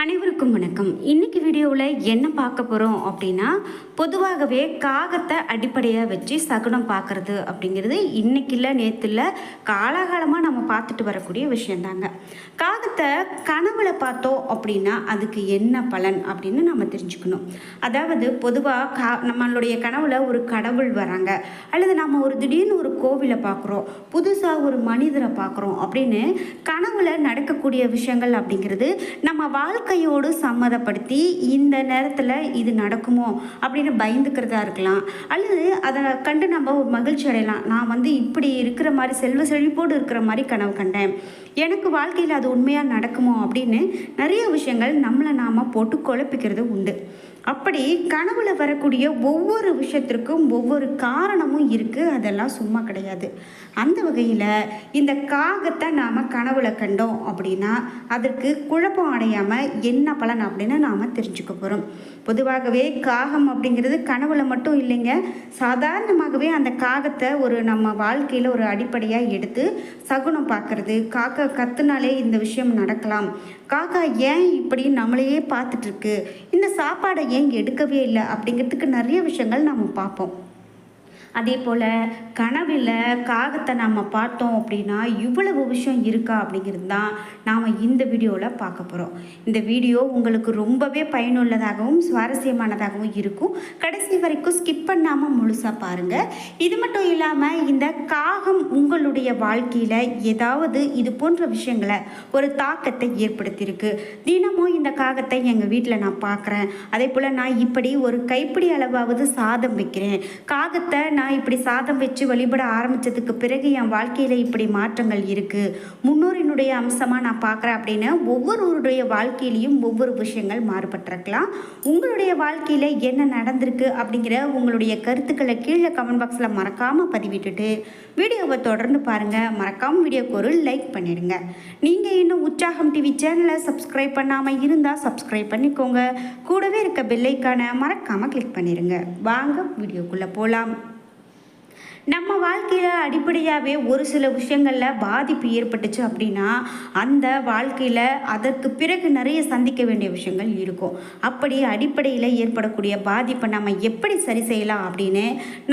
அனைவருக்கும் வணக்கம். இன்னைக்கு வீடியோவில் என்ன பார்க்க போகிறோம் அப்படின்னா பொதுவாகவே காகத்தை அடிப்படையாக வச்சு சகுனம் பார்க்குறது அப்படிங்கிறது இன்றைக்கி இல்லை நேற்று இல்லை காலாகாலமாக நம்ம பார்த்துட்டு வரக்கூடிய விஷயந்தாங்க. காகத்தை கனவுல பார்த்தோம் அப்படின்னா அதுக்கு என்ன பலன் அப்படின்னு நம்ம தெரிஞ்சுக்கணும். அதாவது பொதுவாக கா நம்மளுடைய கனவுல ஒரு கடவுள் வராங்க. அல்லது நம்ம ஒரு திடீர்னு ஒரு கோவிலை பார்க்குறோம் புதுசாக ஒரு மனிதரை பார்க்குறோம் அப்படின்னு கனவுல நடக்கக்கூடிய விஷயங்கள் அப்படிங்கிறது நம்ம வாழ்க்கை வாழ்க்கையோடு சம்மதப்படுத்தி இந்த நேரத்தில் இது நடக்குமோ அப்படின்னு பயந்துக்கிறதா இருக்கலாம். அல்லது அதை கண்டு நம்ம மகிழ்ச்சி அடையலாம். நான் வந்து இப்படி இருக்கிற மாதிரி செல்வ செழிப்போடு இருக்கிற மாதிரி கனவு கண்டேன். எனக்கு வாழ்க்கையில் அது உண்மையாக நடக்குமோ அப்படின்னு நிறைய விஷயங்கள் நம்மளை நாம் போட்டு குழப்பிக்கிறது உண்டு. அப்படி கனவுல வரக்கூடிய ஒவ்வொரு விஷயத்திற்கும் ஒவ்வொரு காரணமும் இருக்குது அதெல்லாம் சும்மா கிடையாது. அந்த வகையில் இந்த காகத்தை நாம் கனவுல கண்டோம் அப்படின்னா அதற்கு குழப்பம் அடையாமல் என்ன பலன் அப்படின்னு நாம் தெரிஞ்சுக்க போகிறோம் பொதுவாகவே காகம் அப்படிங்கிறது கனவுல மட்டும் இல்லைங்க. சாதாரணமாகவே அந்த காகத்தை ஒரு நம்ம வாழ்க்கையில் ஒரு அடிப்படையாக எடுத்து சகுனம் பார்க்கறது காக்க கத்துனாலே இந்த விஷயம் நடக்கலாம். காக்கா ஏன் இப்படி நம்மளையே பார்த்துட்ருக்கு இந்த சாப்பாடை ஏன் எடுக்கவே இல்லை? அப்படிங்கிறதுக்கு நிறைய விஷயங்கள் நம்ம பார்ப்போம். அதே போல் கனவில் காகத்தை நாம் பார்த்தோம் அப்படின்னா இவ்வளவு விஷயம் இருக்கா அப்படிங்கிறது தான் நாம் இந்த வீடியோவில் பார்க்க போகிறோம் இந்த வீடியோ உங்களுக்கு ரொம்பவே பயனுள்ளதாகவும் சுவாரஸ்யமானதாகவும் இருக்கும். கடைசி வரைக்கும் ஸ்கிப் பண்ணாமல் முழுசாக பாருங்கள் இது மட்டும் இல்லாமல் இந்த காகம் உங்களுடைய வாழ்க்கையில் ஏதாவது இது போன்ற விஷயங்களை ஒரு தாக்கத்தை ஏற்படுத்தியிருக்கு. தினமும் இந்த காகத்தை எங்கள் வீட்டில் நான் பார்க்குறேன் அதே போல் நான் இப்படி ஒரு கைப்பிடி அளவாவது சாதம் வைக்கிறேன். காகத்தை நான் இப்படி சாதம் வச்சு வழிபட ஆரம்பித்ததுக்கு பிறகு என் வாழ்க்கையில் இப்படி மாற்றங்கள் இருக்குது முன்னோரினுடைய அம்சமாக நான் பார்க்குறேன் அப்படின்னு ஒவ்வொருவருடைய வாழ்க்கையிலையும் ஒவ்வொரு விஷயங்கள் மாறுபட்டிருக்கலாம். உங்களுடைய வாழ்க்கையில் என்ன நடந்திருக்கு அப்படிங்கிற உங்களுடைய கருத்துக்களை கீழே கமெண்ட் பாக்ஸில் மறக்காமல் பதிவிட்டுட்டு வீடியோவை தொடர்ந்து பாருங்கள் மறக்காமல் வீடியோக்கு ஒரு லைக் பண்ணிடுங்க. நீங்கள் இன்னும் உற்சாகம் டிவி சேனலை சப்ஸ்கிரைப் பண்ணாமல் இருந்தால் சப்ஸ்கிரைப் பண்ணிக்கோங்க. கூடவே இருக்க பெல்லைக்கான மறக்காமல் கிளிக் பண்ணிடுங்க. வாங்க வீடியோக்குள்ளே போகலாம் நம்ம வாழ்க்கையில் அடிப்படையாகவே ஒரு சில விஷயங்களில் பாதிப்பு ஏற்பட்டுச்சு அப்படின்னா அந்த வாழ்க்கையில் அதற்கு பிறகு நிறைய சந்திக்க வேண்டிய விஷயங்கள் இருக்கும். அப்படி அடிப்படையில் ஏற்படக்கூடிய பாதிப்பை நம்ம எப்படி சரி செய்யலாம் அப்படின்னு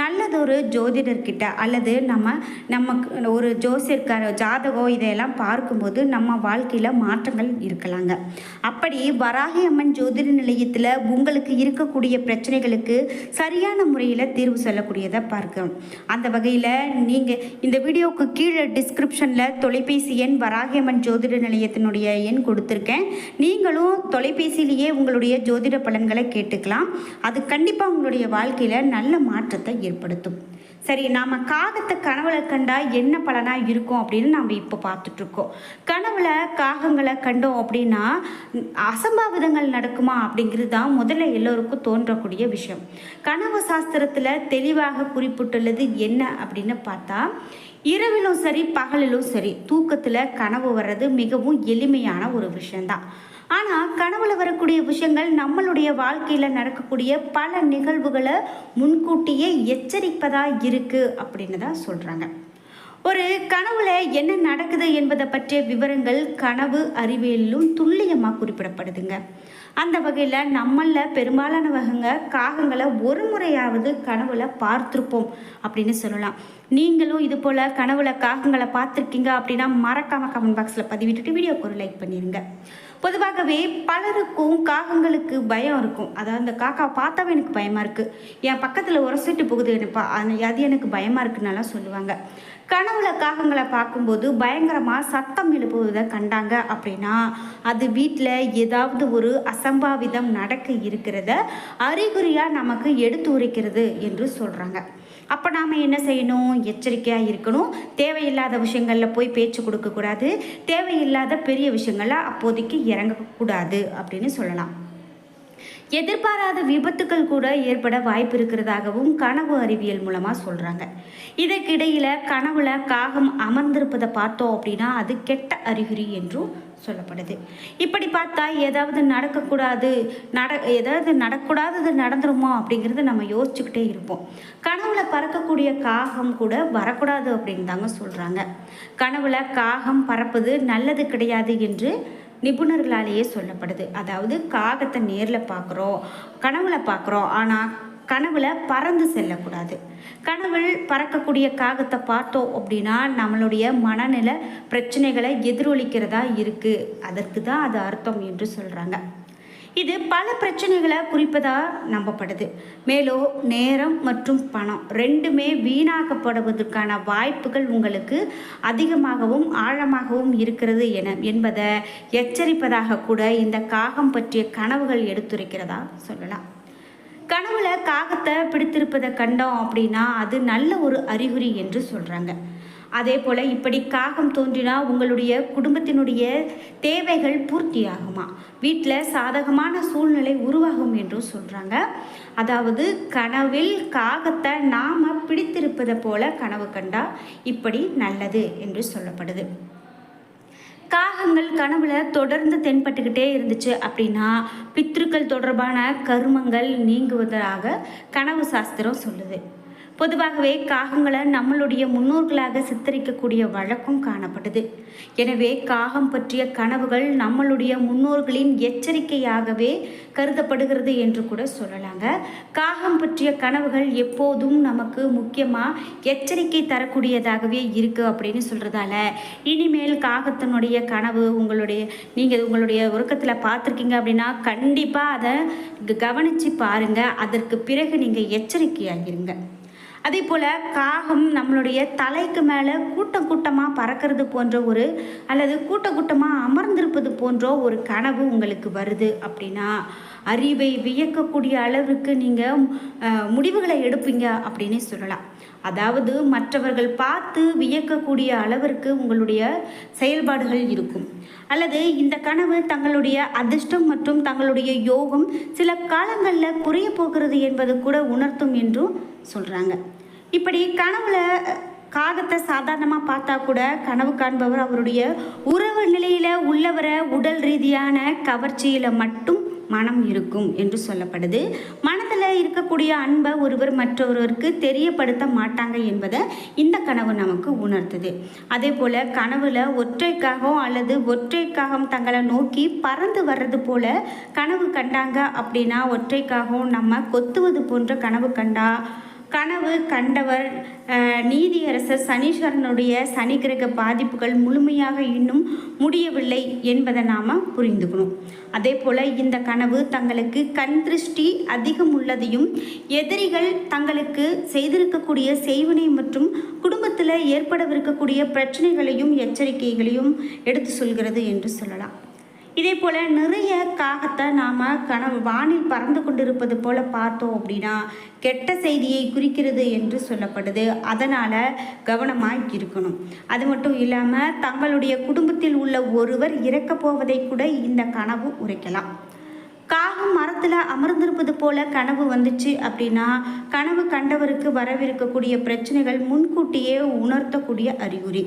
நல்லதொரு ஜோதிடர்கிட்ட அல்லது நம்ம நமக்கு ஒரு ஜோசியர்கார ஜாதகம் இதையெல்லாம் பார்க்கும்போது நம்ம வாழ்க்கையில் மாற்றங்கள் இருக்கலாங்க. அப்படி வராகி அம்மன் ஜோதிட நிலையத்தில் உங்களுக்கு இருக்கக்கூடிய பிரச்சனைகளுக்கு சரியான முறையில் தீர்வு சொல்லக்கூடியதை பார்க்கிறோம் அந்த வகையில் நீங்கள் இந்த வீடியோவுக்கு கீழே டிஸ்கிரிப்ஷனில் தொலைபேசி எண் வராகியம்மன் ஜோதிட நிலையத்தினுடைய எண் கொடுத்துருக்கேன். நீங்களும் தொலைபேசியிலேயே உங்களுடைய ஜோதிட பலன்களை கேட்டுக்கலாம். அது கண்டிப்பாக உங்களுடைய வாழ்க்கையில் நல்ல மாற்றத்தை ஏற்படுத்தும். சரி நாம் காகத்தை கனவுல கண்டா என்ன பலனாக இருக்கும் அப்படின்னு நாம் இப்போ பார்த்துட்ருக்கோம். கனவுல காகங்களை கண்டோம் அப்படின்னா அசம்பாவிதங்கள் நடக்குமா அப்படிங்கிறது தான் முதல்ல எல்லோருக்கும் தோன்றக்கூடிய விஷயம். கனவு சாஸ்திரத்தில் தெளிவாக குறிப்பிட்டுள்ளது என்ன அப்படின்னு பார்த்தா இரவிலும் சரி பகலிலும் சரி தூக்கத்தில் கனவு வர்றது மிகவும் எளிமையான ஒரு விஷயந்தான் ஆனால் கனவுல வரக்கூடிய விஷயங்கள் நம்மளுடைய வாழ்க்கையில் நடக்கக்கூடிய பல நிகழ்வுகளை முன்கூட்டியே எச்சரிப்பதாக இருக்குது அப்படின்னு தான் சொல்கிறாங்க ஒரு கனவுல என்ன நடக்குது என்பதை பற்றிய விவரங்கள் கனவு அறிவியலிலும் துல்லியமாக குறிப்பிடப்படுதுங்க. அந்த வகையில் நம்மளில் பெரும்பாலானவங்க காகங்களை ஒரு முறையாவது கனவுல பார்த்துருப்போம் அப்படின்னு சொல்லலாம். நீங்களும் இது போல் கனவுல காகங்களை பார்த்துருக்கீங்க அப்படின்னா மறக்காமல் கமெண்ட் பாக்ஸில் பதிவிட்டுட்டு வீடியோக்கு ஒரு லைக் பண்ணிடுங்க பொதுவாகவே பலருக்கும் காகங்களுக்கு பயம் இருக்கும். அதாவது அந்த காக்கா பார்த்தாவே எனக்கு பயமாக இருக்குது என் பக்கத்தில் உரசிட்டு போகுது எனக்கு அது எனக்கு பயமாக இருக்குன்னெல்லாம் சொல்லுவாங்க. கனவுல காகங்களை பார்க்கும்போது பயங்கரமாக சத்தம் எழுப்புவதை கண்டாங்க அப்படின்னா அது வீட்டில் ஏதாவது ஒரு அசம்பாவிதம் நடக்க இருக்கிறத அறிகுறியாக நமக்கு எடுத்து உரைக்கிறது என்று சொல்கிறாங்க அப்போ நாம் என்ன செய்யணும்? எச்சரிக்கையாக இருக்கணும். தேவையில்லாத விஷயங்களில் போய் பேச்சு கொடுக்கக்கூடாது தேவையில்லாத பெரிய விஷயங்களில் அப்போதைக்கு இறங்கக்கூடாது அப்படின்னு சொல்லலாம். எதிர்பாராத விபத்துக்கள் கூட ஏற்பட வாய்ப்பு இருக்கிறதாகவும் கனவு அறிவியல் மூலமாக சொல்கிறாங்க இதற்கிடையில் கனவுல காகம் அமர்ந்திருப்பதை பார்த்தோம் அப்படின்னா அது கெட்ட அறிகுறி என்றும் சொல்லப்படுது. இப்படி பார்த்தா ஏதாவது நடக்கக்கூடாது நட ஏதாவது நடக்கூடாதது நடந்துருமோ அப்படிங்கிறது நம்ம யோசிச்சுக்கிட்டே இருப்போம். கனவுல பறக்கக்கூடிய காகம் கூட வரக்கூடாது அப்படின்னு தாங்க சொல்கிறாங்க கனவுல காகம் பறப்பது நல்லது கிடையாது என்று நிபுணர்களாலேயே சொல்லப்படுது. அதாவது காகத்தை நேரில் பார்க்குறோம் கனவுல பார்க்குறோம் ஆனால் கனவுல பறந்து செல்லக்கூடாது. கனவில் பறக்கக்கூடிய காகத்தை பார்த்தோம் அப்படின்னா நம்மளுடைய மனநிலை பிரச்சனைகளை எதிரொலிக்கிறதா இருக்குது அதற்கு தான் அது அர்த்தம் என்று சொல்கிறாங்க இது பல பிரச்சனைகளை குறிப்பதாக நம்பப்படுது. மேலும் நேரம் மற்றும் பணம் ரெண்டுமே வீணாக்கப்படுவதற்கான வாய்ப்புகள் உங்களுக்கு அதிகமாகவும் ஆழமாகவும் இருக்கிறது என என்பதை எச்சரிப்பதாக கூட இந்த காகம் பற்றிய கனவுகள் எடுத்துரைக்கிறதா சொல்லலாம். கனவுல காகத்தை பிடித்திருப்பதை கண்டோம் அப்படின்னா அது நல்ல ஒரு அறிகுறி என்று சொல்கிறாங்க அதே போல் இப்படி காகம் தோன்றினா உங்களுடைய குடும்பத்தினுடைய தேவைகள் பூர்த்தியாகுமா? வீட்டில் சாதகமான சூழ்நிலை உருவாகும் என்றும் சொல்கிறாங்க அதாவது கனவில் காகத்தை நாம் பிடித்திருப்பதை போல கனவு கண்டா இப்படி நல்லது என்று சொல்லப்படுது. காகங்கள் கனவுல தொடர்ந்து தென்பட்டுக்கிட்டே இருந்துச்சு அப்படின்னா பித்ருக்கள் தொடர்பான கருமங்கள் நீங்குவதாக கனவு சாஸ்திரம் சொல்லுது. பொதுவாகவே காகங்களை நம்மளுடைய முன்னோர்களாக சித்தரிக்கக்கூடிய வழக்கம் காணப்படுது எனவே காகம் பற்றிய கனவுகள் நம்மளுடைய முன்னோர்களின் எச்சரிக்கையாகவே கருதப்படுகிறது என்று கூட சொல்லலாங்க. காகம் பற்றிய கனவுகள் எப்போதும் நமக்கு முக்கியமாக எச்சரிக்கை தரக்கூடியதாகவே இருக்குது அப்படின்னு சொல்கிறதால இனிமேல் காகத்தினுடைய கனவு உங்களுடைய நீங்கள் உங்களுடைய உறக்கத்தில் பார்த்துருக்கீங்க அப்படின்னா கண்டிப்பாக அதை கவனித்து பாருங்கள் அதற்கு பிறகு நீங்கள் எச்சரிக்கையாகிருங்க. அதே போல் காகம் நம்மளுடைய தலைக்கு மேலே கூட்டம் கூட்டமாக பறக்கிறது போன்ற ஒரு அல்லது கூட்ட கூட்டமாக அமர்ந்திருப்பது போன்ற ஒரு கனவு உங்களுக்கு வருது அப்படின்னா அறிவை வியக்கக்கூடிய அளவுக்கு நீங்கள் முடிவுகளை எடுப்பீங்க அப்படின்னு சொல்லலாம். அதாவது மற்றவர்கள் பார்த்து வியக்கக்கூடிய அளவிற்கு உங்களுடைய செயல்பாடுகள் இருக்கும். அல்லது இந்த கனவு தங்களுடைய அதிர்ஷ்டம் மற்றும் தங்களுடைய யோகம் சில காலங்களில் குறைய போகிறது என்பது கூட உணர்த்தும் என்றும் சொல்கிறாங்க இப்படி கனவுல காகத்தை சாதாரணமாக பார்த்தா கூட கனவு காண்பவர் அவருடைய உறவு நிலையில் உள்ளவரை உடல் ரீதியான கவர்ச்சியில் மட்டும் மனம் இருக்கும் என்று சொல்லப்படுது. மனதில் இருக்கக்கூடிய அன்பை ஒருவர் மற்றொருவருக்கு தெரியப்படுத்த மாட்டாங்க என்பதை இந்த கனவு நமக்கு உணர்த்துது. அதே போல் கனவுல ஒற்றைக்காகம் அல்லது ஒற்றைக்காகம் தங்களை நோக்கி பறந்து வர்றது போல கனவு கண்டாங்க அப்படின்னா ஒற்றைக்காகம் நம்ம கொத்துவது போன்ற கனவு கண்டா கனவு கண்டவர் நீதியரசர் சனீஸ்வரனுடைய சனி கிரக பாதிப்புகள் முழுமையாக இன்னும் முடியவில்லை என்பதை நாம் புரிந்துக்கணும். அதே போல் இந்த கனவு தங்களுக்கு கண் திருஷ்டி அதிகம் உள்ளதையும் எதிரிகள் தங்களுக்கு செய்திருக்கக்கூடிய செய்வினை மற்றும் குடும்பத்தில் ஏற்படவிருக்கக்கூடிய பிரச்சனைகளையும் எச்சரிக்கைகளையும் எடுத்து சொல்கிறது என்று சொல்லலாம். இதே போல் நிறைய காகத்தை நாம் கனவு வானில் பறந்து கொண்டிருப்பது போல் பார்த்தோம் அப்படின்னா கெட்ட செய்தியை குறிக்கிறது என்று சொல்லப்படுது. அதனால் கவனமாக இருக்கணும். அது மட்டும் இல்லாமல் தங்களுடைய குடும்பத்தில் உள்ள ஒருவர் இறக்கப் போவதை கூட இந்த கனவு உரைக்கலாம். காகம் மரத்தில் அமர்ந்திருப்பது போல கனவு வந்துச்சு அப்படின்னா கனவு கண்டவருக்கு வரவிருக்கக்கூடிய பிரச்சனைகள் முன்கூட்டியே உணர்த்தக்கூடிய அறிகுறி.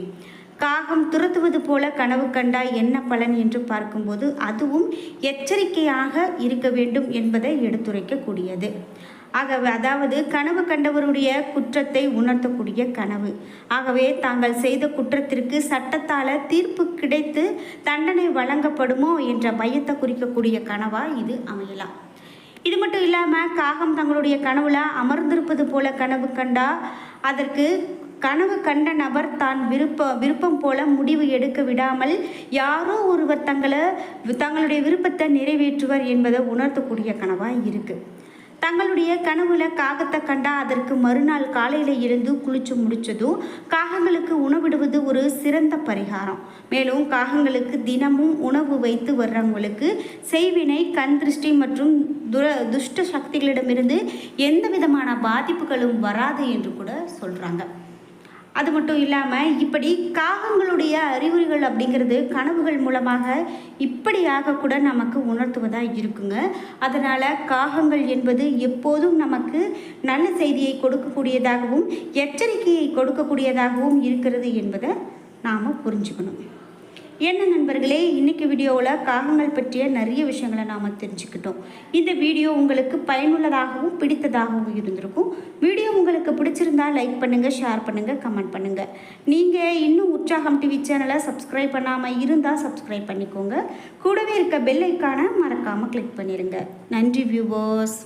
காகம் துரத்துவது போல கனவு கண்டால் என்ன பலன் என்று பார்க்கும்போது அதுவும் எச்சரிக்கையாக இருக்க வேண்டும் என்பதை எடுத்துரைக்கக்கூடியது. ஆகவே அதாவது கனவு கண்டவருடைய குற்றத்தை உணர்த்தக்கூடிய கனவு. ஆகவே தாங்கள் செய்த குற்றத்திற்கு சட்டத்தால் தீர்ப்பு கிடைத்து தண்டனை வழங்கப்படுமோ என்ற பயத்தை குறிக்கக்கூடிய கனவாக இது அமையலாம். இது மட்டும் இல்லாமல் காகம் தங்களுடைய கனவுல அமர்ந்திருப்பது போல கனவு கண்டா அதற்கு கனவு கண்ட நபர் தான் விருப்ப விருப்பம் போல முடிவு எடுக்க விடாமல் யாரோ ஒருவர் தங்களை தங்களுடைய விருப்பத்தை நிறைவேற்றுவர் என்பதை உணர்த்தக்கூடிய கனவாக இருக்குது தங்களுடைய கனவுல காகத்தை கண்டா அதற்கு மறுநாள் காலையில் இருந்து குளிச்சு முடிச்சதும் காகங்களுக்கு உணவிடுவது ஒரு சிறந்த பரிகாரம். மேலும் காகங்களுக்கு தினமும் உணவு வைத்து வர்றவங்களுக்கு செய்வினை கண் திருஷ்டி மற்றும் துர துஷ்ட சக்திகளிடமிருந்து எந்த விதமான பாதிப்புகளும் வராது என்று கூட சொல்கிறாங்க அது மட்டும் இல்லாமல் இப்படி காகங்களுடைய அறிகுறிகள் அப்படிங்கிறது கனவுகள் மூலமாக இப்படியாக கூட நமக்கு உணர்த்துவதாக இருக்குங்க. அதனால் காகங்கள் என்பது எப்போதும் நமக்கு நல்ல செய்தியை கொடுக்கக்கூடியதாகவும் எச்சரிக்கையை கொடுக்கக்கூடியதாகவும் இருக்கிறது என்பதை நாம் புரிஞ்சுக்கணும். என்ன நண்பர்களே இன்னைக்கு வீடியோவில் காகங்கள் பற்றிய நிறைய விஷயங்களை நாம் தெரிஞ்சுக்கிட்டோம். இந்த வீடியோ உங்களுக்கு பயனுள்ளதாகவும் பிடித்ததாகவும் இருந்திருக்கும். வீடியோ உங்களுக்கு பிடிச்சிருந்தா லைக் பண்ணுங்கள் ஷேர் பண்ணுங்கள் கமெண்ட் பண்ணுங்கள் நீங்கள் இன்னும் உற்சாகம் டிவி சேனலை சப்ஸ்கிரைப் பண்ணாமல் இருந்தால் சப்ஸ்கிரைப் பண்ணிக்கோங்க. கூடவே இருக்க பெல் ஐக்கானை மறக்காமல் கிளிக் பண்ணிடுங்க நன்றி வியூவர்ஸ்